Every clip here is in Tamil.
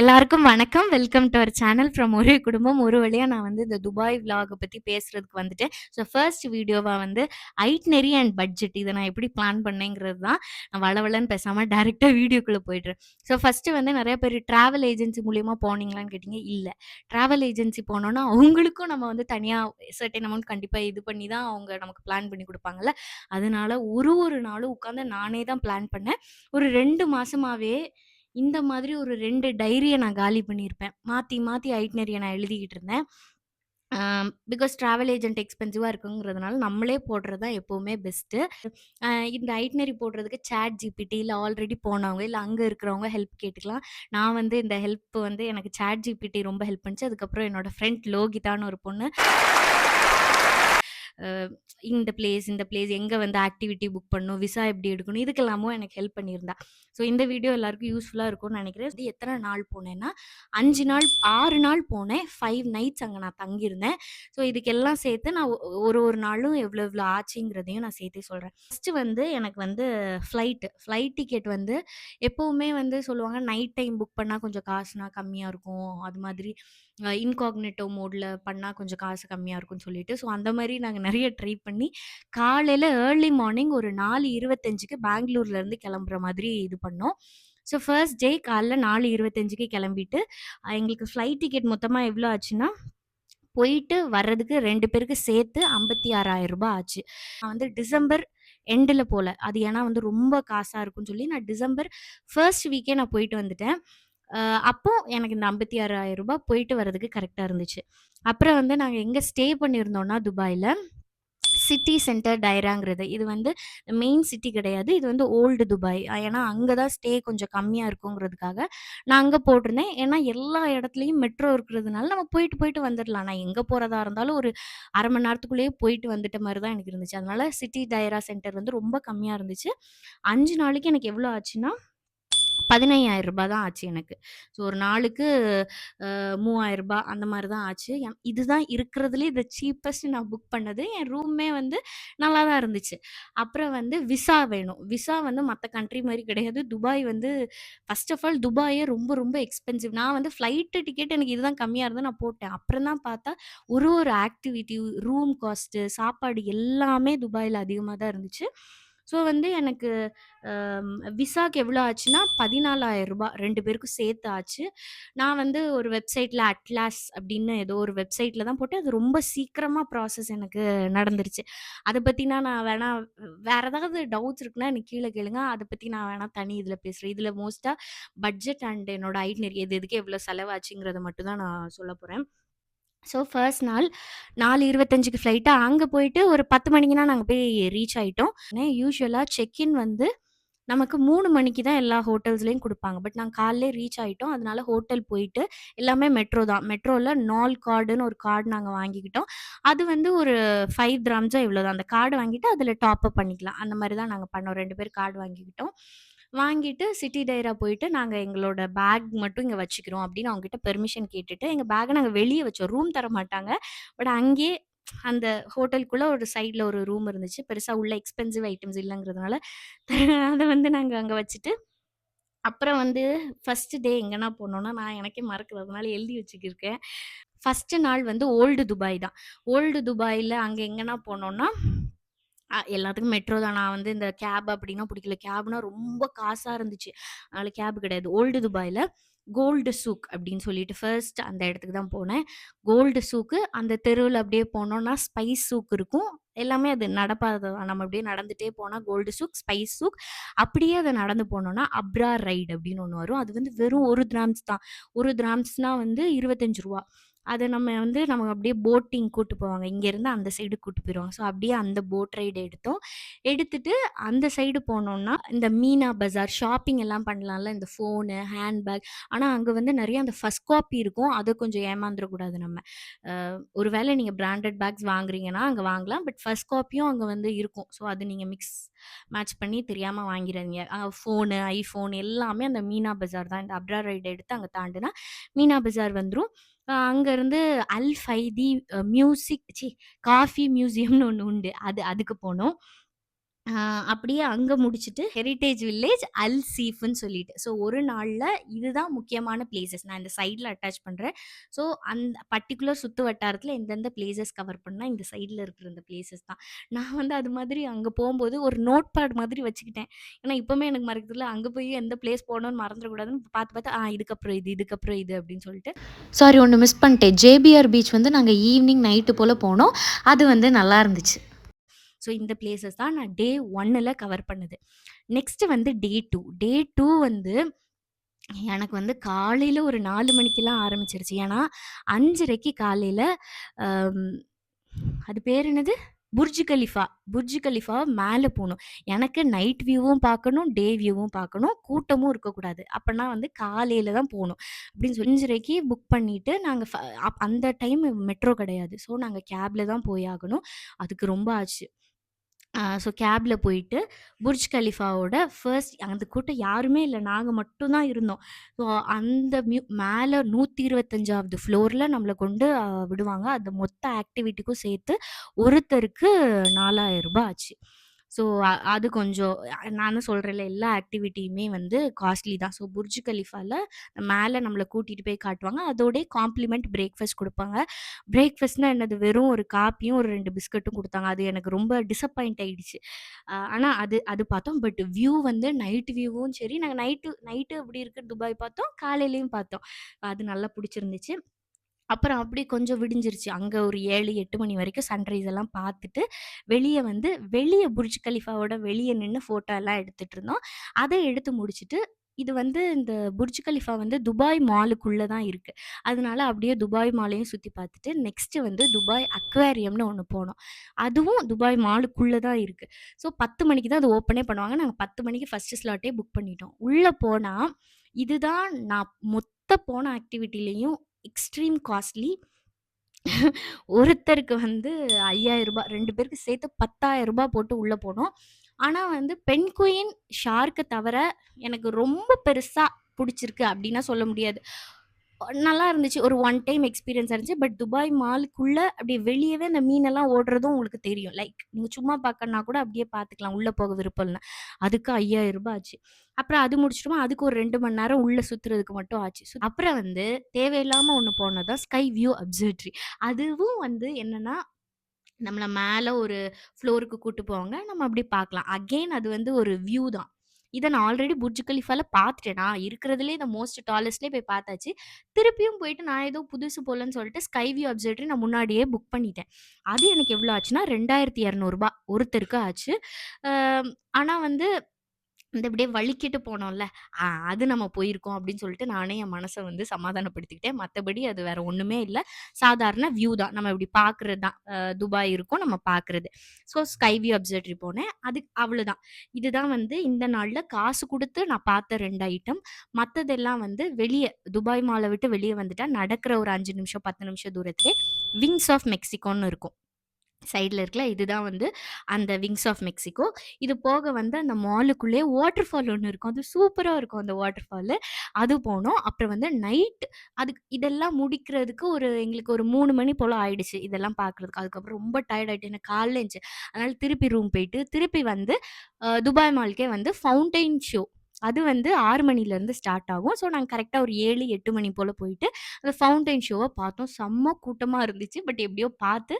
எல்லாருக்கும் வணக்கம். Welcome to our channel from ஒரே குடும்பம். ஒரு வழியாக நான் வந்து இந்த துபாய் விழாவை பற்றி பேசுகிறதுக்கு வந்துட்டேன். ஸோ ஃபர்ஸ்ட் வீடியோவாக வந்து ஐட்னரி அண்ட் பட்ஜெட் இதை நான் எப்படி பிளான் பண்ணேங்கிறது தான். நான் வளவலன்னு பேசாமல் டேரெக்டாக வீடியோக்குள்ளே போயிடுறேன். ஸோ ஃபஸ்ட்டு வந்து நிறைய பேர் ட்ராவல் ஏஜென்சி மூலியமாக போனீங்களான்னு கேட்டிங்க இல்லை ட்ராவல் ஏஜென்சி போனோன்னா அவங்களுக்கும் நம்ம வந்து தனியாக சர்டன் அமௌண்ட் கண்டிப்பாக இது பண்ணி தான் அவங்க நமக்கு பிளான் பண்ணி கொடுப்பாங்கல்ல அதனால ஒரு ஒரு நாளும் உட்காந்து நானே தான் பிளான் பண்ணேன். ஒரு ரெண்டு மாதமாகவே இந்த மாதிரி ஒரு ரெண்டு டைரியை நான் காலி பண்ணியிருப்பேன். மாற்றி மாற்றி ஐட்னரியை நான் எழுதிக்கிட்டு இருந்தேன். பிகாஸ் ட்ராவல் ஏஜென்ட் எக்ஸ்பென்சிவாக இருக்குங்கிறதுனால நம்மளே போடுறது தான் எப்போவுமே பெஸ்ட்டு. இந்த ஐட்னரி போடுறதுக்கு சேட் ஜிபிடி இல்லை ஆல்ரெடி போனவங்க, இல்லை அங்கே இருக்கிறவங்க ஹெல்ப் கேட்டுக்கலாம். நான் வந்து இந்த ஹெல்ப் வந்து எனக்கு சேட் ஜிபிடி ரொம்ப ஹெல்ப் பண்ணிச்சு அதுக்கப்புறம் என்னோடய ஃப்ரெண்ட் லோகிதான்னு ஒரு பொண்ணு. இந்த பிளேஸ், இந்த பிளேஸ் எங்கே வந்து ஆக்டிவிட்டி புக் பண்ணணும், விசா எப்படி எடுக்கணும், இதுக்கெல்லாமும் எனக்கு ஹெல்ப் பண்ணியிருந்தா. ஸோ இந்த வீடியோ எல்லாருக்கும் யூஸ்ஃபுல்லாக இருக்கும்னு நினைக்கிறேன் இது எத்தனை நாள் போனேன்னா, அஞ்சு நாள் ஆறு நாள் போனேன். ஃபைவ் நைட்ஸ் அங்கே நான் தங்கியிருந்தேன். ஸோ இதுக்கெல்லாம் சேர்த்து நான் ஒ ஒரு ஒரு நாளும் எவ்வளோ எவ்வளோ ஆச்சுங்கிறதையும் நான் சேர்த்து சொல்கிறேன் ஃபர்ஸ்ட்டு வந்து எனக்கு வந்து ஃப்ளைட்டு. ஃப்ளைட் டிக்கெட் வந்து எப்போவுமே வந்து சொல்லுவாங்க, நைட் டைம் புக் பண்ணால் கொஞ்சம் காசுனா கம்மியாக இருக்கும். அது மாதிரி இன்காக்னேட்டோ மோடில் பண்ணால் கொஞ்சம் காசு கம்மியாக இருக்கும்னு சொல்லிட்டு, ஸோ அந்த மாதிரி நாங்கள் நிறைய ட்ரை பண்ணி, காலையில் ஏர்லி மார்னிங் ஒரு 4:25க்கு பெங்களூர்லேருந்து கிளம்புற மாதிரி இது பண்ணோம். ஸோ ஃபர்ஸ்ட் டே காலைல 4:25க்கு கிளம்பிட்டு, எங்களுக்கு ஃப்ளைட் டிக்கெட் மொத்தமாக எவ்வளோ ஆச்சுன்னா, போயிட்டு வர்றதுக்கு ரெண்டு பேருக்கு சேர்த்து ஐம்பத்தி ஆறாயிரம் ரூபாய் ஆச்சு. நான் வந்து டிசம்பர் எண்டில் போல. அது ஏன்னா வந்து ரொம்ப காசாக இருக்கும்னு சொல்லி, நான் டிசம்பர் ஃபர்ஸ்ட் வீக்கே நான் போயிட்டு வந்துட்டேன். அப்போ எனக்கு இந்த ஐம்பத்தி ஆறாயிரம் ரூபாய் போயிட்டு வரதுக்கு கரெக்டாக இருந்துச்சு. அப்புறம் வந்து நாங்கள் எங்கே ஸ்டே பண்ணியிருந்தோம்னா துபாயில் சிட்டி சென்டர் டைராங்கிறது. இது வந்து மெயின் சிட்டி கிடையாது. இது வந்து ஓல்டு துபாய். ஏன்னா அங்கே தான் ஸ்டே கொஞ்சம் கம்மியாக இருக்குங்கிறதுக்காக, நான் அங்கே போட்டிருந்தேன். ஏன்னா எல்லா இடத்துலையும் மெட்ரோ இருக்கிறதுனால நம்ம போயிட்டு போயிட்டு வந்துடலாம் நான் எங்கே போகிறதா இருந்தாலும் ஒரு அரை மணி நேரத்துக்குள்ளேயே போயிட்டு வந்துட்ட மாதிரி தான் எனக்கு இருந்துச்சு. அதனால சிட்டி டைரா சென்டர் வந்து ரொம்ப கம்மியாக இருந்துச்சு. அஞ்சு நாளைக்கு எனக்கு எவ்வளோ ஆச்சுன்னா, பதினையாயிரம் ரூபாய் தான் ஆச்சு எனக்கு. ஸோ ஒரு நாளுக்கு மூவாயிரம் ரூபாய் அந்த மாதிரி தான் ஆச்சு. என் இதுதான் இருக்கிறதுலே த சீப்பஸ்ட் நான் புக் பண்ணது. என் ரூமே வந்து நல்லா தான் இருந்துச்சு. அப்புறம் வந்து விசா வேணும். விசா வந்து மற்ற கண்ட்ரி மாதிரி கிடையாது. துபாய் வந்து ஃபர்ஸ்ட் ஆஃப் ஆல் துபாயே ரொம்ப ரொம்ப எக்ஸ்பென்சிவ். நான் வந்து ஃப்ளைட்டு டிக்கெட் எனக்கு இதுதான் கம்மியாக இருந்தது நான் போட்டேன். அப்புறம் தான் பார்த்தா, ஒரு ஒரு ஆக்டிவிட்டி, ரூம் காஸ்ட்டு, சாப்பாடு எல்லாமே துபாயில் அதிகமாக தான் இருந்துச்சு. ஸோ வந்து எனக்கு அ விசாக்கு எவ்வளோ ஆச்சுன்னா, பதினாலாயிரம் ரூபாய் ரெண்டு பேருக்கும் சேர்த்து ஆச்சு. நான் வந்து ஒரு வெப்சைட்ல அட்லாஸ் அப்படின்னு ஏதோ ஒரு வெப்சைட்ல தான் போட்டேன். அது ரொம்ப சீக்கிரமாக ப்ராசஸ் எனக்கு நடந்துருச்சு. அதை பற்றினா நான் வேணா வேற ஏதாவது டவுட்ஸ் இருக்குன்னா எனக்கு கீழே கேளுங்க. அதை பற்றி நான் வேணா தனி இதில் பேசுகிறேன் இதில் மோஸ்ட்டாக பட்ஜெட் அண்ட் என்னோட ஐட்னரி எது எதுக்கு எவ்வளோ செலவாச்சுங்கிறத மட்டும் தான் நான் சொல்ல போகிறேன் ஸோ ஃபர்ஸ்ட் நாள் 4:25க்கு ஃப்ளைட்டு. அங்கே போயிட்டு ஒரு 10 மணிக்குனா நாங்கள் போய் ரீச் ஆகிட்டோம் ஆனால் செக் இன் வந்து நமக்கு மூணு மணிக்கு தான் எல்லா ஹோட்டல்ஸ்லேயும் கொடுப்பாங்க பட் நாங்கள் காலையிலே ரீச் ஆகிட்டோம் அதனால ஹோட்டல் போயிட்டு எல்லாமே மெட்ரோ தான். மெட்ரோவில் நால் கார்டுன்னு ஒரு கார்டு நாங்கள் வாங்கிக்கிட்டோம். அது வந்து ஒரு ஃபைவ் கிராம்ஸாக இவ்வளோ தான். அந்த கார்டு வாங்கிட்டு அதில் டாப் அப் பண்ணிக்கலாம். அந்த மாதிரி தான் நாங்கள் பண்ணோம். ரெண்டு பேர் கார்டு வாங்கிக்கிட்டோம். வாங்கிட்டு சிட்டி டைரா போயிட்டு நாங்க எங்களோட பேக் மட்டும் இங்க வச்சுக்கிறோம் அப்படின்னு அவங்ககிட்ட பெர்மிஷன் கேட்டுட்டு, எங்க பேக்க நாங்க வெளியே வச்சோம். ரூம் தர மாட்டாங்க. பட் அங்கேயே அந்த ஹோட்டலுக்குள்ள ஒரு சைடில் ஒரு ரூம் இருந்துச்சு. பெருசாக உள்ள எக்ஸ்பென்சிவ் ஐட்டம்ஸ் இல்லைங்கிறதுனால அதை வந்து நாங்கள் அங்கே வச்சுட்டு, அப்புறம் வந்து ஃபஸ்ட்டு டே எங்கன்னா போனோம்னா, நான் எனக்கே மறக்கிறதுனால அதனால எழுதி வச்சுக்கிருக்கேன். ஃபஸ்ட்டு நாள் வந்து ஓல்டு துபாய் தான். ஓல்டு துபாயில் அங்கே எங்கன்னா போனோம்னா, அ எல்லாத்துக்கும் மெட்ரோ தான். நான் வந்து இந்த கேப் அப்படின்னா பிடிக்கல. கேப்னா ரொம்ப காசா இருந்துச்சு. அதனால கேப் கிடையாது. ஓல்டு துபாயில் கோல்டு சூக் அப்படின்னு சொல்லிட்டு ஃபர்ஸ்ட் அந்த இடத்துக்கு தான் போனேன். கோல்டு சூக்கு அந்த தெருவுல அப்படியே போனோம்னா, ஸ்பைஸ் சூக் இருக்கும். எல்லாமே அது நடப்பாத தான். நம்ம அப்படியே நடந்துட்டே போனா கோல்டு சூக், ஸ்பைஸ் சூக். அப்படியே அத நடந்து போனோம்னா, அப்ரா ரைட் அப்படின்னு ஒண்ணு வரும். அது வந்து வெறும் 1 கிராம்ஸ் தான். 1 கிராம்ஸ்னால் வந்து ரூ. 25. அதை நம்ம வந்து நம்ம அப்படியே போட்டிங் கூட்டு போவாங்க. இங்கேருந்து அந்த சைடு கூட்டு போயிடுவாங்க ஸோ அப்படியே அந்த போட் ரைடு எடுத்தோம். எடுத்துட்டு அந்த சைடு போனோம்னா, இந்த மீனா பஜார் ஷாப்பிங் எல்லாம் பண்ணலாம்ல. இந்த ஃபோனு, ஹேண்ட் பேக். அங்கே வந்து நிறைய அந்த ஃபர்ஸ்ட் காப்பி இருக்கும். அதை கொஞ்சம் ஏமாந்துடக்கூடாது நம்ம. ஒரு வேளை நீங்கள் பிராண்டட் பேக்ஸ் வாங்குறீங்கன்னா, அங்கே வாங்கலாம். பட் ஃபர்ஸ்ட் காப்பியும் அங்கே வந்து இருக்கும். ஸோ அது நீங்கள் மிக்ஸ் மேட்ச் பண்ணி தெரியாமல் வாங்கிறாதீங்க. ஃபோனு, ஐஃபோன் எல்லாமே அந்த மீனா பஜார் தான். இந்த அப்ரா ரைடு எடுத்து அங்கே தாண்டினா மீனா பஜார் வந்துடும் அ அங்கருந்து அல் ஃபைதி அ மியூசிக் ச்சீ காஃபி மியூசியம்னு ஒண்ணு உண்டு. அது அதுக்கு போனோம். அப்படியே அங்க முடிச்சுட்டு ஹெரிட்டேஜ் வில்லேஜ், அல் சீஃப்னு சொல்லிட்டு. ஸோ ஒரு நாள்ல இதுதான் முக்கியமான பிளேசஸ் நான் இந்த சைட்ல அட்டாச் பண்றேன். ஸோ அந்த பர்ட்டிகுலர் சுத்து வட்டாரத்தில் எந்தெந்த பிளேசஸ் கவர் பண்ணா, இந்த சைட்ல இருக்கிற இந்த பிளேசஸ் தான். நான் வந்து அது மாதிரி அங்க போகும்போது ஒரு நோட் பேட் மாதிரி வச்சுக்கிட்டேன். ஏன்னா இப்பவுமே எனக்கு மறக்கிறதுல அங்க போய் எந்த பிளேஸ் போகணும்னு மறந்துடக்கூடாதுன்னு பார்த்து பார்த்து, ஆ இதுக்கப்புறம் இது, இதுக்கப்புறம் இது அப்படின்னு சொல்லிட்டு சாரி ஒன்று மிஸ் பண்ணிட்டேன். ஜேபிஆர் பீச் வந்து நாங்கள் ஈவினிங் நைட்டு போல போனோம். அது வந்து நல்லா இருந்துச்சு. ஸோ இந்த பிளேசஸ் தான் நான் டே ஒன்னில் கவர் பண்ணுது நெக்ஸ்ட்டு வந்து டே டூ டே டூ வந்து எனக்கு வந்து காலையில் ஒரு நாலு மணிக்கெல்லாம் ஆரம்பிச்சிருச்சு ஏன்னா அஞ்சரைக்கு காலையில் அது பேர் என்னது? Burj Khalifa. புர்ஜ் கலிஃபா மேலே போகணும் எனக்கு நைட் வியூவும் பார்க்கணும், டே வியூவும் பார்க்கணும். கூட்டமும் இருக்கக்கூடாது. அப்பன்னா வந்து காலையில் தான் போகணும் அப்படின்னு சொல்லி 5:30க்கு புக் பண்ணிவிட்டு நாங்கள் ஃப அந்த டைம் மெட்ரோ கிடையாது. ஸோ நாங்கள் கேபில் தான் போய் ஆகணும். அதுக்கு ரொம்ப ஆச்சு. ஸோ கேபில் போயிட்டு புர்ஜ் கலிஃபாவோட ஃபர்ஸ்ட் அந்த கூட்டம் யாருமே இல்லை நாங்கள் மட்டும் தான் இருந்தோம். ஸோ அந்த மியூ மேலே நூற்றி இருபத்தஞ்சாவது ஃப்ளோரில் நம்மளை கொண்டு விடுவாங்க. அந்த மொத்த ஆக்டிவிட்டிக்கும் சேர்த்து ஒருத்தருக்கு நாலாயிரம் ரூபாய் ஆச்சு. ஸோ அது கொஞ்சம் நான் சொல்கிறேன்ல எல்லா ஆக்டிவிட்டியுமே வந்து காஸ்ட்லி தான். ஸோ புர்ஜ் கலிஃபாவில் மேலே நம்மளை கூட்டிகிட்டு போய் காட்டுவாங்க. அதோடய காம்ப்ளிமெண்ட் பிரேக்ஃபாஸ்ட் கொடுப்பாங்க பிரேக்ஃபாஸ்ட்னா என்னது? வெறும் ஒரு காப்பியும், ஒரு ரெண்டு பிஸ்கட்டும் கொடுத்தாங்க அது எனக்கு ரொம்ப டிசப்பாயிண்ட் ஆகிடுச்சு ஆனால் அது அது பார்த்தோம். பட் வியூ வந்து நைட் வியூவும் சரி, நாங்கள் நைட்டு நைட்டு எப்படி இருக்கு துபாய் பார்த்தோம். காலையிலையும் பார்த்தோம். அது நல்லா பிடிச்சிருந்துச்சு அப்புறம் அப்படியே கொஞ்சம் விடிஞ்சிருச்சு. அங்க ஒரு 7, 8 மணி வரைக்கும் சன்ரைஸ் எல்லாம் பார்த்துட்டு, வெளிய வந்து வெளிய புர்ஜ் கலிஃபாவோட வெளிய நின்னு ஃபோட்டோ எல்லாம் எடுத்துட்டு இருந்தோம். அத எடுத்து முடிச்சுட்டு, இது வந்து இந்த புர்ஜ் கலிஃபா வந்து துபாய் மாலுக்குள்ள தான் இருக்கு. அதனால அப்படியே துபாய் மாலையும் சுத்தி பார்த்துட்டு, நெக்ஸ்ட்டு வந்து துபாய் அக்வேரியம்னு ஒண்ணு போனோம். அதுவும் துபாய் மாலுக்குள்ள தான் இருக்கு. ஸோ 10 மணிக்கு தான் அது ஓப்பனே பண்ணுவாங்க. நாங்க 10 மணிக்கு ஃபஸ்ட்டு ஸ்லாட்டே புக் பண்ணிட்டோம். உள்ள போனா, இதுதான் நான் மொத்த போன ஆக்டிவிட்டிலயும் எக்ஸ்ட்ரீம் காஸ்ட்லி. ஒருத்தருக்கு வந்து ஐயாயிரம் ரூபாய் ரெண்டு பேருக்கு சேர்த்து பத்தாயிரம் ரூபாய் போட்டு உள்ளே போனோம். ஆனால் வந்து பென்குயின், ஷார்க்கை தவிர எனக்கு ரொம்ப பெருசாக பிடிச்சிருக்கு அப்படின்னா சொல்ல முடியாது. நல்லா இருந்துச்சு. ஒரு ஒன் டைம் எக்ஸ்பீரியன்ஸ் இருந்துச்சு. பட் துபாய் மாலுக்குள்ள அப்படியே வெளியவே அந்த மீனெல்லாம் ஓடுறதும் உங்களுக்கு தெரியும். லைக் நீங்க சும்மா பார்க்கணும்னா கூட அப்படியே பார்த்துக்கலாம். உள்ள போக விருப்பம்ல அதுக்கு ஐயாயிரம் ரூபாய் ஆச்சு. அப்புறம் அது முடிச்சுட்டோமா, அதுக்கு ஒரு ரெண்டு மணி நேரம் உள்ள சுத்துறதுக்கு மட்டும் ஆச்சு. அப்புறம் வந்து தேவையில்லாம ஒண்ணு போனது தான் ஸ்கை வியூ அப்சர்ட்ரி அதுவும் வந்து என்னன்னா, நம்மளை மேலே ஒரு ஃப்ளோருக்கு கூட்டு போவாங்க. நம்ம அப்படி பார்க்கலாம். அகைன் அது வந்து ஒரு வியூ தான். இதை நான் ஆல்ரெடி புர்ஜ் கலிஃபால பார்த்துட்டேன். நான் இருக்கிறதுலே இந்த மோஸ்ட் டாலஸ்ட்லேயே போய் பார்த்தாச்சு. திருப்பியும் போயிட்டு நான் ஏதோ புதுசு போலன்னு சொல்லிட்டு ஸ்கை வியூ நான் முன்னாடியே புக் பண்ணிட்டேன். அது எனக்கு எவ்வளோ ஆச்சுன்னா, ரெண்டாயிரத்தி இரநூறுபா ஒருத்தருக்கு ஆச்சு. ஆனால் வந்து இந்த இப்படியே வலிக்கிட்டு போனோம்ல, அது நம்ம போயிருக்கோம் அப்படின்னு சொல்லிட்டு நானே என் மனசை வந்து சமாதானப்படுத்திக்கிட்டேன். மற்றபடி அது வேற ஒண்ணுமே இல்லை சாதாரண வியூ தான். நம்ம இப்படி பார்க்குறது தான். துபாய் இருக்கும். நம்ம பார்க்குறது. ஸோ ஸ்கை வியூ அப்சர்வட்டரி போனேன். அது அவ்வளோதான். இதுதான் வந்து இந்த நாள்ல காசு கொடுத்து நான் பார்த்த ரெண்டு ஐட்டம். மற்றதெல்லாம் வந்து வெளியே துபாய் மாலை விட்டு வெளியே வந்துட்டா நடக்கிற ஒரு அஞ்சு நிமிஷம், 10 நிமிஷம் தூரத்திலே விங்ஸ் ஆஃப் மெக்சிகோன்னு இருக்கும். சைடில் இருக்குல்ல, இதுதான் வந்து அந்த விங்ஸ் ஆஃப் மெக்சிகோ. இது போக வந்து அந்த மாலுக்குள்ளேயே வாட்டர் ஃபால் ஒன்று இருக்கும். அது சூப்பராக இருக்கும் அந்த வாட்டர் ஃபாலு. அது போனோம். அப்புறம் வந்து நைட் அதுக்கு இதெல்லாம் முடிக்கிறதுக்கு ஒரு எங்களுக்கு ஒரு மூணு மணி போல் ஆயிடுச்சு. இதெல்லாம் பார்க்குறதுக்கு. அதுக்கப்புறம் ரொம்ப டயர்ட் ஆகிட்டு எனக்கு காலைல இருந்துச்சு அதனால் திருப்பி ரூம் போயிட்டு, திருப்பி வந்து துபாய் மாலுக்கே வந்து ஃபவுண்டைன் ஷோ. அது வந்து ஆறு மணிலேருந்து ஸ்டார்ட் ஆகும். ஸோ நாங்கள் கரெக்டாக ஒரு 7, 8 மணி போல் போயிட்டு, அந்த ஃபவுண்டைன் ஷோவை பார்த்தோம். செம்ம கூட்டமாக இருந்துச்சு. பட் எப்படியோ பார்த்து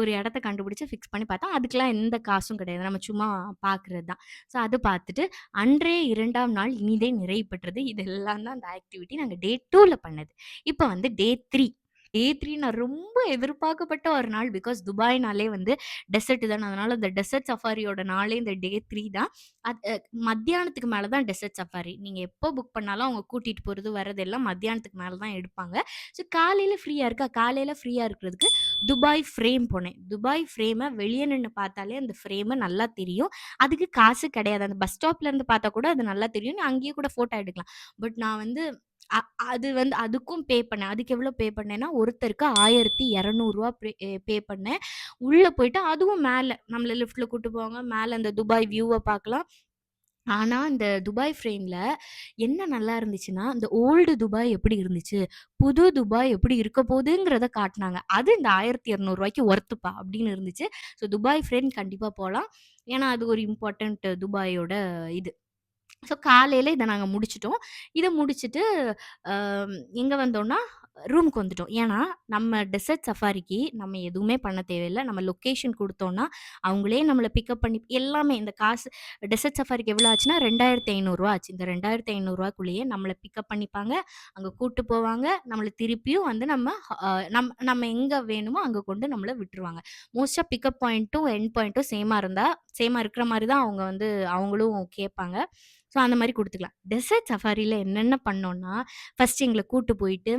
ஒரு இடத்த கண்டுபிடிச்சி ஃபிக்ஸ் பண்ணி பார்த்தோம். அதுக்கெலாம் எந்த காசும் கிடையாது. நம்ம சும்மா பார்க்குறது தான். ஸோ அது பார்த்துட்டு, அன்றைய இரண்டாம் நாள் இனிதே நிறைவு பெற்றது. இதெல்லாம் தான் அந்த ஆக்டிவிட்டி நாங்கள் டே டூவில் பண்ணது. இப்போ வந்து டே த்ரீ டே த்ரீ நான் ரொம்ப எதிர்பார்க்கப்பட்ட ஒரு நாள். பிகாஸ் துபாய்னாலே வந்து டெசர்ட் தானே. அதனால அந்த டெசர்ட் சஃபாரியோட நாளே இந்த டே த்ரீ தான். அது மத்தியானத்துக்கு மேலே தான் டெசர்ட் சஃபாரி. நீங்கள் எப்போ புக் பண்ணாலும் அவங்க கூட்டிகிட்டு போகிறது வர்றது எல்லாம் மத்தியானத்துக்கு மேலே தான் எடுப்பாங்க. ஸோ காலையில் ஃப்ரீயாக இருக்கா, காலையில் ஃப்ரீயாக இருக்கிறதுக்கு துபாய் ஃப்ரேம் போனேன். துபாய் ஃப்ரேமை வெளியே நின்று பார்த்தாலே அந்த ஃப்ரேமை நல்லா தெரியும். அதுக்கு காசு கிடையாது. அந்த பஸ் ஸ்டாப்லேருந்து பார்த்தா கூட அது நல்லா தெரியும். அங்கேயே கூட ஃபோட்டோ எடுக்கலாம். பட் நான் வந்து அ அது வந்து அதுக்கும் பே பண்ணேன். அதுக்கு எவ்வளோ பே பண்ணேன்னா, ஒருத்தருக்கு ரூ. 1200 பே பே பண்ணேன். உள்ள போயிட்டு அதுவும் மேல நம்மள லிஃப்ட்ல கூட்டு போவாங்க. மேல அந்த துபாய் வியூவ பார்க்கலாம். ஆனா, இந்த துபாய் ஃப்ரேம்ல என்ன நல்லா இருந்துச்சுன்னா, அந்த ஓல்டு துபாய் எப்படி இருந்துச்சு, புது துபாய் எப்படி இருக்க போதுங்கிறத காட்டுனாங்க. அது இந்த ரூ. 1200க்கு ஒர்த்துப்பா அப்படின்னு இருந்துச்சு. ஸோ துபாய் ஃப்ரேம் கண்டிப்பா போலாம். ஏன்னா, அது ஒரு இம்பார்ட்டன்ட் துபாயோட இது. ஸோ காலையில் இதை நாங்கள் முடிச்சிட்டோம் இதை முடிச்சுட்டு எங்கே வந்தோன்னா வந்தோம்னா, ரூமுக்கு வந்துட்டோம். ஏன்னா, நம்ம டெசர்ட் சஃபாரிக்கு நம்ம எதுவுமே பண்ண தேவையில்ல. நம்ம லொக்கேஷன் கொடுத்தோன்னா அவங்களே நம்மளை பிக்கப் பண்ணி எல்லாமே இந்த காசு டெசர்ட் சஃபாரிக்கு எவ்வளோ ஆச்சுன்னா, ரெண்டாயிரத்தி ஐநூறுரூவா ஆச்சு. இந்த ரெண்டாயிரத்தி ஐநூறுரூவாக்குள்ளேயே நம்மளை பிக்கப் பண்ணிப்பாங்க. அங்கே கூட்டு போவாங்க. நம்மளை திருப்பியும் வந்து நம்ம நம் நம்ம எங்கே வேணுமோ அங்கே கொண்டு நம்மளை விட்டுருவாங்க. மோஸ்ட்டாக பிக்கப் பாயிண்ட்டும், எண்ட் பாயிண்ட்டும் சேமா இருந்தால் சேமாக இருக்கிற மாதிரி தான் அவங்க வந்து அவங்களும் கேட்பாங்க. ஸோ அந்த மாதிரி கொடுத்துக்கலாம் டெசர்ட் சஃபாரியில் என்னென்ன பண்ணோம்னா, ஃபர்ஸ்ட் எங்களை கூட்டு போயிட்டு,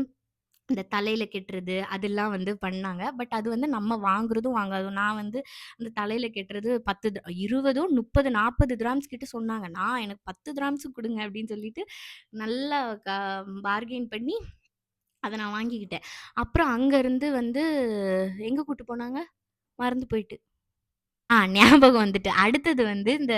இந்த தலையில் கெட்டுறது அதெல்லாம் வந்து பண்ணாங்க. பட் அது வந்து நம்ம வாங்குறதும் வாங்காதும் நான் வந்து அந்த தலையில் கெட்டுறது பத்து இருபதோ முப்பது நாற்பது கிராம்ஸ் கிட்ட சொன்னாங்க. நான் எனக்கு 10 திராம்ஸுக்கு கொடுங்க அப்படின்னு சொல்லிட்டு, நல்லா க பார்கெயின் பண்ணி அதை நான் வாங்கிக்கிட்டேன். அப்புறம் அங்கேருந்து வந்து எங்கே கூப்பிட்டு போனாங்க? மறந்து போயிட்டு. ஆ ஞாபகம் வந்துட்டு. அடுத்தது வந்து இந்த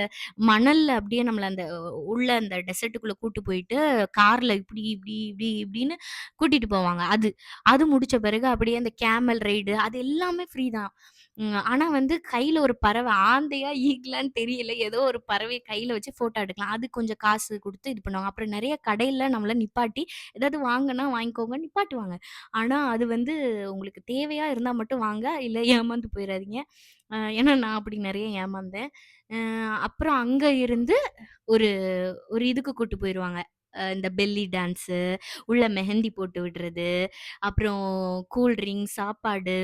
மணல்ல அப்படியே நம்மள அந்த உள்ள அந்த டெசர்ட்டுக்குள்ள கூட்டு போயிட்டு, கார்ல இப்டி, இப்டி, இப்டி, இப்டின்னு கூட்டிட்டு போவாங்க. அது. அது முடிச்ச பிறகு அப்படியே அந்த கேமல் ரைடு அது எல்லாமே ஃப்ரீ தான். ம். ஆனா வந்து கையில ஒரு பறவை ஆந்தையா, ஈகலான்னு தெரியல. ஏதோ ஒரு பறவைய கையில வச்சு ஃபோட்டோ எடுக்கலாம். அது கொஞ்சம் காசு குடுத்து இது பண்ணுவாங்க. அப்புறம் நெறைய கடையில நம்மள நிப்பாட்டி, ஏதாவது வாங்கினா வாங்கிக்கோங்க நிப்பாட்டுவாங்க. ஆனா அது வந்து உங்களுக்கு தேவையா இருந்தா மட்டும் வாங்க. இல்ல ஏமாந்து போயிறாதீங்க. அ ஏன்னா நான் அப்படி நெறைய ஏமாந்தேன். அ அப்புறம் அங்க இருந்து ஒரு ஒரு இதுக்கு கூட்டு போயிருவாங்க. அ இந்த பெல்லி டான்ஸு, உள்ள மெஹந்தி போட்டு விடுறது, அப்புறம் கூல் ட்ரிங்க்ஸ், சாப்பாடு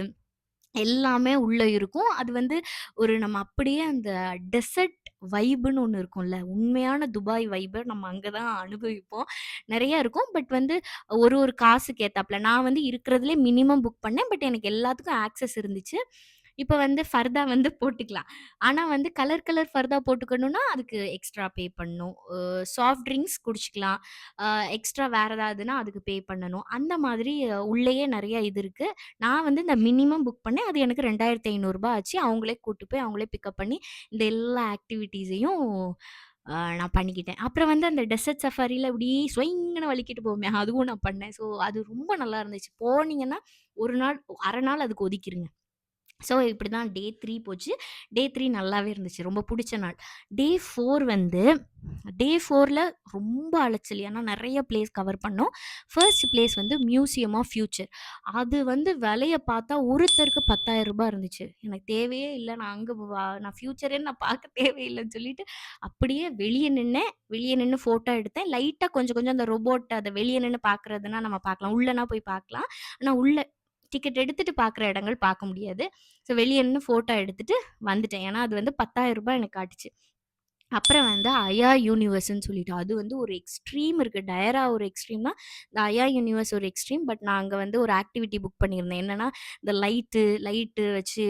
எல்லாமே உள்ள இருக்கும். அது வந்து ஒரு நம்ம அப்படியே அந்த டெசர்ட் வைபுன்னு ஒன்று இருக்கும்ல. உண்மையான துபாய் வைப்ப நம்ம அங்கே தான் அனுபவிப்போம். நிறையா இருக்கும். பட் வந்து ஒரு ஒரு காசுக்கு ஏத்தாப்புல நான் வந்து இருக்கிறதுலே மினிமம் புக் பண்ணேன். பட் எனக்கு எல்லாத்துக்கும் ஆக்சஸ் இருந்துச்சு. இப்போ வந்து ஃபர்தா வந்து போட்டுக்கலாம். ஆனா வந்து கலர் கலர் ஃபர்தா போட்டுக்கணும்னா, அதுக்கு எக்ஸ்ட்ரா பே பண்ணணும். சாஃப்ட் ட்ரிங்க்ஸ் குடிச்சிக்கலாம் எக்ஸ்ட்ரா வேற ஏதாவதுன்னா அதுக்கு பே பண்ணணும். அந்த மாதிரி உள்ளேயே நிறைய இது இருக்கு. நான் வந்து இந்த மினிமம் புக் பண்ணேன். அது எனக்கு ரெண்டாயிரத்தி ஐநூறுரூபா ஆச்சு. அவங்களே கூட்டு போய் அவங்களே பிக்கப் பண்ணி இந்த எல்லா ஆக்டிவிட்டீஸையும் நான் பண்ணிக்கிட்டேன். அப்புறம் வந்து அந்த டெசர்ட் சஃபாரியில் இப்படி ஸ்வைங்குன்னு வலிக்கிட்டு போவோமே, அதுவும் நான் பண்ணேன். ஸோ அது ரொம்ப நல்லா இருந்துச்சு. போனீங்கன்னா, ஒரு நாள் அரை நாள் அதுக்கு ஒதுக்கிருங்க. ஸோ இப்படி தான் டே த்ரீ போச்சு. டே த்ரீ நல்லாவே இருந்துச்சு. ரொம்ப பிடிச்ச நாள். டே ஃபோர் வந்து டே ஃபோரில் ரொம்ப அலைச்சல். ஏன்னா நிறைய பிளேஸ் கவர் பண்ணோம். ஃபர்ஸ்ட் பிளேஸ் வந்து மியூசியம் ஆஃப் ஃபியூச்சர். அது வந்து விலையை பார்த்தா ஒருத்தருக்கு பத்தாயிரம் ரூபாய் இருந்துச்சு. எனக்கு தேவையே இல்லை நான் அங்கே நான் ஃபியூச்சரே நான் பார்க்க தேவையில்லைன்னு சொல்லிட்டு, அப்படியே வெளியே நின்னேன். வெளியே நின்று ஃபோட்டோ எடுத்தேன். லைட்டாக கொஞ்சம் கொஞ்சம் அந்த ரோபோட் அதை வெளியே நின்று பார்க்குறதுனா நம்ம பார்க்கலாம். உள்ளனா போய் பார்க்கலாம். ஆனால் உள்ள டிக்கெட் எடுத்துட்டு பார்க்குற இடங்கள் பார்க்க முடியாது. ஸோ வெளியே நின்று ஃபோட்டோ எடுத்துட்டு வந்துட்டேன். ஏன்னா அது வந்து பத்தாயிரம் ரூபாய் எனக்கு காட்டுச்சு. அப்புறம் வந்து அயா யூனிவர்ஸ்ன்னு சொல்லிட்டு, அது வந்து ஒரு எக்ஸ்ட்ரீம் இருக்கு. டயரா ஒரு எக்ஸ்ட்ரீம்னா, இந்த அயா யூனிவர்ஸ் ஒரு எக்ஸ்ட்ரீம். பட் நான் அங்கே வந்து ஒரு ஆக்டிவிட்டி புக் பண்ணியிருந்தேன். என்னன்னா, இந்த லைட்டு லைட்டு வச்சு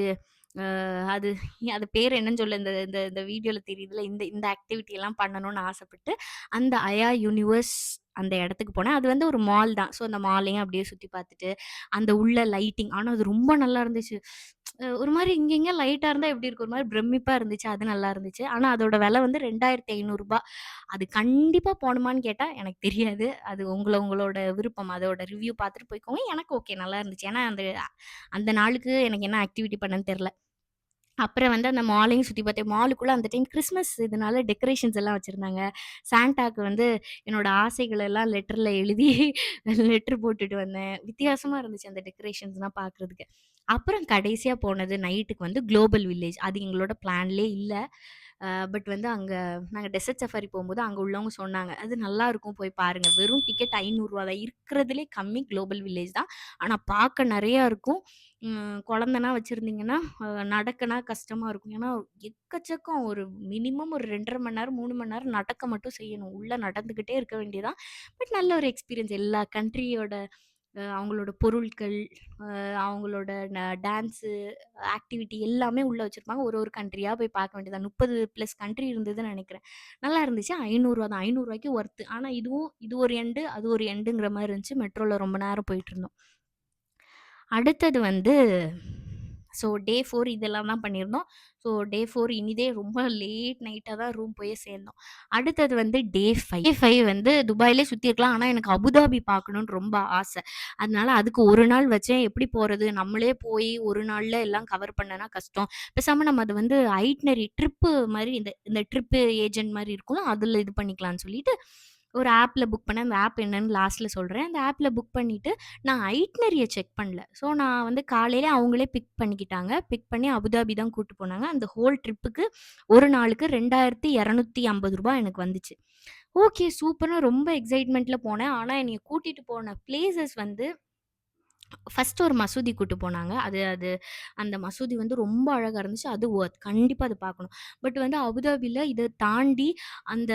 அது அது பேர் என்னன்னு சொல்ல இந்த இந்த இந்த வீடியோவில் தெரியுதுல்ல. இந்த இந்த ஆக்டிவிட்டி எல்லாம் பண்ணணும்னு ஆசைப்பட்டு, அந்த அயா யூனிவர்ஸ் அந்த இடத்துக்கு போனேன். அது வந்து ஒரு மால் தான். ஸோ அந்த மாலையும் அப்படியே சுற்றி பார்த்துட்டு, அந்த உள்ள லைட்டிங் ஆனால் அது ரொம்ப நல்லா இருந்துச்சு. ஒரு மாதிரி இங்க லைட்டாக இருந்தால் எப்படி இருக்கும்? ஒரு மாதிரி பிரமிப்பாக இருந்துச்சு. அது நல்லா இருந்துச்சு. ஆனால் அதோட விலை வந்து ரெண்டாயிரத்தி ஐநூறுரூபா அது கண்டிப்பாக போகணுமான்னு கேட்டால் எனக்கு தெரியாது. அது உங்களை உங்களோட விருப்பம். அதோட ரிவ்யூ பார்த்துட்டு போய்க்கோங்க. எனக்கு ஓகே நல்லா இருந்துச்சு. ஏன்னா அந்த அந்த நாளுக்கு எனக்கு என்ன ஆக்டிவிட்டி பண்ணேன்னு தெரில அப்புறம் வந்து அந்த மாலையும் சுற்றி பார்த்தேன். மாலுக்குள்ளே அந்த டைம் கிறிஸ்மஸ் இதனால டெக்கரேஷன்ஸ் எல்லாம் வச்சிருந்தாங்க. சாண்டாக்கு வந்து என்னோட ஆசைகள் எல்லாம் லெட்டரில் எழுதி லெட்டர் போட்டுட்டு வந்தேன். வித்தியாசமாக இருந்துச்சு அந்த டெக்கரேஷன்ஸ்லாம் பார்க்குறதுக்கு. அப்புறம் கடைசியாக போனது நைட்டுக்கு வந்து குளோபல் வில்லேஜ். அது எங்களோட பிளான்லயே இல்லை பட் வந்து அங்கே நாங்கள் டெசர்ட் சஃபாரி போகும்போது அங்கே உள்ளவங்க சொன்னாங்க. அது நல்லாருக்கும் போய் பாருங்கள் வெறும் டிக்கெட் ஐநூறுரூவா தான். இருக்கிறதுலே கம்மி குளோபல் வில்லேஜ் தான். ஆனால் பார்க்க நிறையா இருக்கும். குழந்தனா வச்சுருந்தீங்கன்னா நடக்கனா கஷ்டமாக இருக்கும். ஏன்னா எக்கச்சக்கம் ஒரு மினிமம் ஒரு 2 1/2 மணி நேரம், மூணு மணி நேரம் நடக்க மட்டும் செய்யணும். உள்ளே நடந்துக்கிட்டே இருக்க வேண்டியதான். பட் நல்ல ஒரு எக்ஸ்பீரியன்ஸ். எல்லா கண்ட்ரியோட அவங்களோட பொருட்கள், அவங்களோட ந டான்ஸு, ஆக்டிவிட்டி எல்லாமே உள்ளே வச்சுருப்பாங்க ஒரு ஒரு கண்ட்ரியாக போய் பார்க்க வேண்டியது முப்பது ப்ளஸ் கண்ட்ரி இருந்ததுன்னு நினைக்கிறேன் நல்லா இருந்துச்சு. ஐநூறுரூவா தான். ஐநூறுரூவாய்க்கு ஒர்த்து. ஆனால் இதுவும் இது ஒரு எண்டு, அது ஒரு எண்டுங்கிற மாதிரி இருந்துச்சு. மெட்ரோவில் ரொம்ப நேரம் போயிட்டு இருந்தோம் அடுத்தது வந்து ஸோ டே ஃபோர் இதெல்லாம் தான் பண்ணியிருந்தோம். ஸோ டே ஃபோர் இனிதே ரொம்ப லேட் நைட்டாக தான் ரூம் போய் சேர்ந்தோம். அடுத்தது வந்து டே ஃபைவ் டே ஃபைவ் வந்து துபாயிலே சுத்தியிருக்கலாம். ஆனால் எனக்கு அபுதாபி பார்க்கணும்னு ரொம்ப ஆசை. அதனால அதுக்கு ஒரு நாள் வச்சேன். எப்படி போகிறது நம்மளே போய் ஒரு நாளில் எல்லாம் கவர் பண்ணனா கஷ்டம். பேசாமல் நம்ம அது வந்து ஐட்னரி ட்ரிப்பு மாதிரி இந்த இந்த ட்ரிப்பு ஏஜென்ட் மாதிரி இருக்கும்ல, அதில் இது பண்ணிக்கலாம்னு சொல்லிட்டு ஒரு ஆப்பில் புக் பண்ணேன். அந்த ஆப் என்னன்னு லாஸ்ட்டில் சொல்கிறேன் அந்த ஆப்பில் புக் பண்ணிவிட்டு நான் ஐட்னரியை செக் பண்ணல. ஸோ நான் வந்து காலையிலே அவங்களே பிக் பண்ணிக்கிட்டாங்க. பிக் பண்ணி அபுதாபி தான் கூட்டு போனாங்க. அந்த ஹோல் ட்ரிப்புக்கு ஒரு நாளுக்கு ரெண்டாயிரத்தி இரநூத்தி ஐம்பது ரூபாய் எனக்கு வந்துச்சு. ஓகே சூப்பர்ன்னு ரொம்ப எக்ஸைட்மெண்ட்டில் போனேன். ஆனால் என்னை கூட்டிகிட்டு போன பிளேசஸ் வந்து ஃபஸ்ட்டு ஒரு மசூதி கூட்டு போனாங்க. அது அது அந்த மசூதி வந்து ரொம்ப அழகாக இருந்துச்சு. அது வொர்த். கண்டிப்பாக அது பார்க்கணும். பட் வந்து அபுதாபியில் இதை தாண்டி அந்த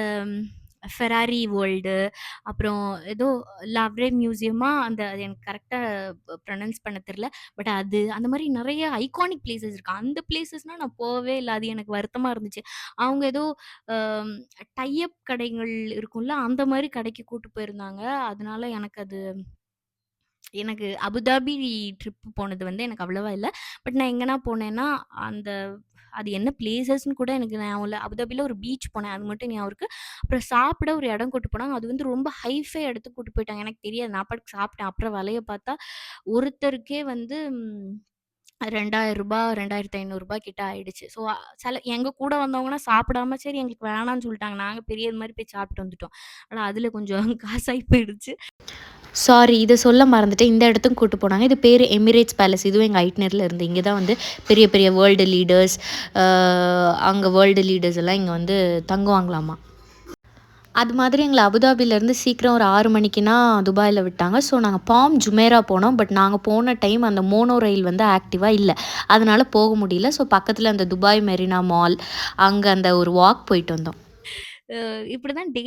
ஃபெராரி வேர்ல்டு, அப்புறம் ஏதோ லவ்ரே மியூசியமா அந்த அது எனக்கு கரெக்டாக ப்ரொனவுன்ஸ் பண்ண தெரில பட் அது அந்த மாதிரி நிறைய ஐகானிக் பிளேசஸ் இருக்கு. அந்த பிளேசஸ்னால் நான் போகவே இல்லை அது எனக்கு வருத்தமாக இருந்துச்சு. அவங்க ஏதோ டைஅப் கடைகள் இருக்கும்ல, அந்த மாதிரி கடைக்கு கூட்டு போயிருந்தாங்க. அதனால எனக்கு அது எனக்கு அபுதாபி ட்ரிப் போனது வந்து எனக்கு அவ்வளவா இல்லை பட் நான் எங்கன்னா போனேன்னா, அந்த அது என்ன பிளேஸஸ்ன்னு கூட எனக்கு ஞாபகம் இல்லை அபுதாபியில் ஒரு பீச் போனேன். அது மட்டும் ஞாபகம் இருக்கு. அப்புறம் சாப்பிட ஒரு இடம் கூட்டு போனாங்க. அது வந்து ரொம்ப ஹைஃபை இடத்துக்கு கூட்டு போயிட்டாங்க. எனக்கு தெரியாது. நான் பாட்டுக்கு சாப்பிட்டேன். அப்புறம் வலையை பார்த்தா ஒருத்தருக்கே வந்து ரெண்டாயிரம் ரூபாய் ரெண்டாயிரத்தி ஐநூறுரூபா கிட்ட ஆயிடுச்சு. ஸோ சில எங்கள் கூட வந்தவங்கன்னா சாப்பிடாம சரி எங்களுக்கு வேணாம்னு சொல்லிட்டாங்க. நாங்கள் பெரிய மாதிரி போய் சாப்பிட்டு வந்துட்டோம். ஆனால் அதில் கொஞ்சம் காசாகி போயிடுச்சு. சாரி இதை சொல்ல மறந்துட்டேன். இந்த இடத்துக்கும் கூட்டு போனாங்க. இது பேர் எமிரேட்ஸ் பேலஸ். இதுவும் எங்கள் ஐட்னரில் இருந்து. இங்கே தான் வந்து பெரிய பெரிய வேர்ல்டு லீடர்ஸ் அங்கே வேர்ல்டு லீடர்ஸ் எல்லாம் இங்கே வந்து தங்குவாங்களாமா. அது மாதிரி எங்களை அபுதாபிலேருந்து சீக்கிரம் ஒரு ஆறு மணிக்குனா துபாயில் விட்டாங்க. ஸோ நாங்கள் பாம் ஜுமேரா போனோம். பட் நாங்கள் போன டைம் அந்த மோனோ ரயில் வந்து ஆக்டிவாக இல்லை அதனால் போக முடியல. ஸோ பக்கத்தில் அந்த துபாய் மெரினா மால் அங்கே அந்த ஒரு வாக் போயிட்டு வந்தோம். இப்படி இப்படிதான் டே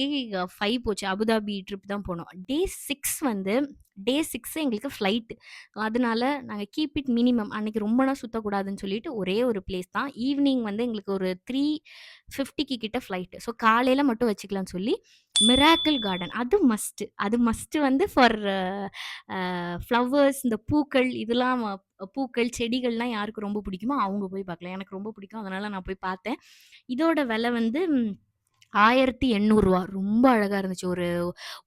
ஃபைவ் போச்சு. அபுதாபி ட்ரிப் தான் போனோம். டே சிக்ஸ் வந்து டே சிக்ஸ் எங்களுக்கு ஃப்ளைட். அதனால நாங்கள் கீப் இட் மினிமம். அன்னைக்கு நாள் சுத்தக்கூடாதுன்னு சொல்லிட்டு ஒரே ஒரு பிளேஸ் தான். ஈவினிங் வந்து எங்களுக்கு ஒரு 3:50க்கு கிட்ட ஃப்ளைட்டு ஸோ காலையில் மட்டும் வச்சுக்கலாம்னு சொல்லி மிராக்கிள் கார்டன் அது மஸ்ட்டு அது மஸ்ட்டு வந்து ஃபார் ஃப்ளவர்ஸ் இந்த பூக்கள் இதெல்லாம் பூக்கள், செடிகள்லாம் யாருக்கு ரொம்ப பிடிக்குமோ அவங்க போய் பார்க்கலாம். எனக்கு ரொம்ப பிடிக்கும். அதனால நான் போய் பார்த்தேன். இதோட விலை வந்து ஆயிரத்தி எண்ணூறுரூவா ரொம்ப அழகா இருந்துச்சு. ஒரு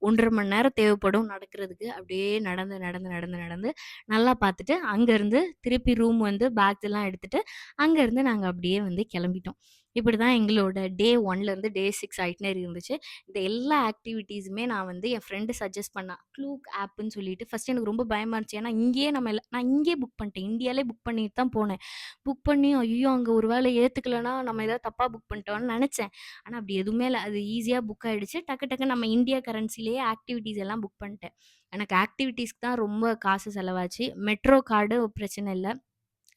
1 1/2 மணி நேரம் தேவைப்படும் நடக்கிறதுக்கு. அப்படியே நடந்து, நடந்து, நடந்து, நடந்து நல்லா பார்த்துட்டு, அங்கேருந்து திருப்பி ரூம் வந்து பேக்ஸ் எல்லாம் எடுத்துட்டு, அங்கேருந்து நாங்க அப்படியே வந்து கிளம்பிட்டோம். இப்படி தான் எங்களோட டே ஒன்லேருந்து டே சிக்ஸ் ஐட்னரி இருந்துச்சு. இந்த எல்லா ஆக்டிவிட்டீஸுமே நான் வந்து என் ஃப்ரெண்டு சஜஸ்ட் பண்ணேன் க்ளூக் ஆப்புன்னு சொல்லிட்டு ஃபஸ்ட் எனக்கு ரொம்ப பயமாக இருந்துச்சு. ஏன்னா இங்கேயே நம்ம எல்லாம் நான் இங்கேயே புக் பண்ணிட்டேன். இந்தியாலே புக் பண்ணிட்டு தான் போனேன். புக் பண்ணி ஐயோ அங்கே ஒரு வேளை ஏற்றுக்கலன்னா நம்ம ஏதாவது தப்பாக புக் பண்ணிட்டோம்னு நினச்சேன் ஆனால் அப்படி எதுவுமே இல்லை அது ஈஸியாக புக் ஆகிடுச்சு டக்கு டக்கு நம்ம இந்தியா கரன்சிலேயே ஆக்டிவிட்டீஸ் எல்லாம் புக் பண்ணிட்டேன். எனக்கு ஆக்டிவிட்டீஸ்க்கு தான் ரொம்ப காசு செலவாச்சு. மெட்ரோ கார்டு பிரச்சனை இல்லை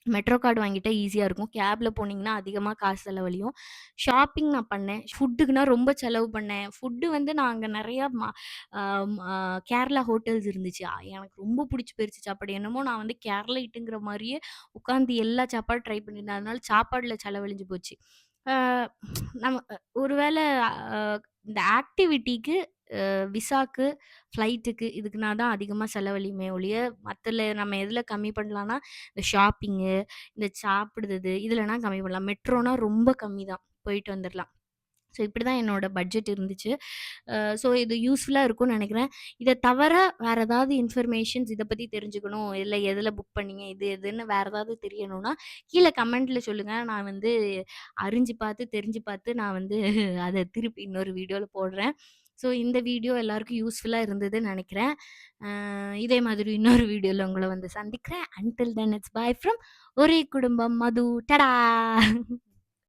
மெட்ரோ கார்டு வாங்கிட்டா ஈஸியாக இருக்கும். கேபில் போனீங்கன்னா அதிகமாக காசு செலவழியும். ஷாப்பிங் நான் பண்ணேன். ஃபுட்டுக்குனா ரொம்ப செலவு பண்ணேன். ஃபுட்டு வந்து நான் அங்கே நிறையா மா கேரளா ஹோட்டல்ஸ் இருந்துச்சு. எனக்கு ரொம்ப பிடிச்சி போயிருச்சு சாப்பாடு. என்னமோ நான் வந்து கேரளா இட்டுங்கிற மாதிரியே உட்காந்து எல்லா சாப்பாடும் ட்ரை பண்ணியிருந்தேன். அதனால சாப்பாடில் செலவழிஞ்சு போச்சு. அ நம்ம ஒருவேளை அ இந்த ஆக்டிவிட்டிக்கு அ விசாக்கு, ஃப்ளைட்டுக்கு இதுக்குனா தான் அதிகமா செலவழியுமே ஒழிய, மத்தல நம்ம எதுல கம்மி பண்ணலான்னா, இந்த ஷாப்பிங்கு, இந்த சாப்பிடுறது இதுலனா கம்மி பண்ணலாம். மெட்ரோனா ரொம்ப கம்மி தான். போயிட்டு வந்துரலாம். ஸோ இப்படி தான் என்னோட பட்ஜெட் இருந்துச்சு. ஸோ இது யூஸ்ஃபுல்லாக இருக்கும்னு நினைக்கிறேன் இதை தவிர வேற ஏதாவது இன்ஃபர்மேஷன்ஸ் இதை பற்றி தெரிஞ்சுக்கணும், இல்லை எதில் புக் பண்ணீங்க, இது எதுன்னு வேற ஏதாவது தெரியணும்னா, கீழே கமெண்ட்டில் சொல்லுங்கள் நான் வந்து அறிஞ்சு பார்த்து, தெரிஞ்சு பார்த்து நான் வந்து அதை திருப்பி இன்னொரு வீடியோவில் போடுறேன். ஸோ இந்த வீடியோ எல்லாருக்கும் யூஸ்ஃபுல்லாக இருந்ததுன்னு நினைக்கிறேன் இதே மாதிரி இன்னொரு வீடியோவில் உங்களை வந்து சந்திக்கிறேன். Until then it's bye from ஒரே குடும்பம் மது. டடா!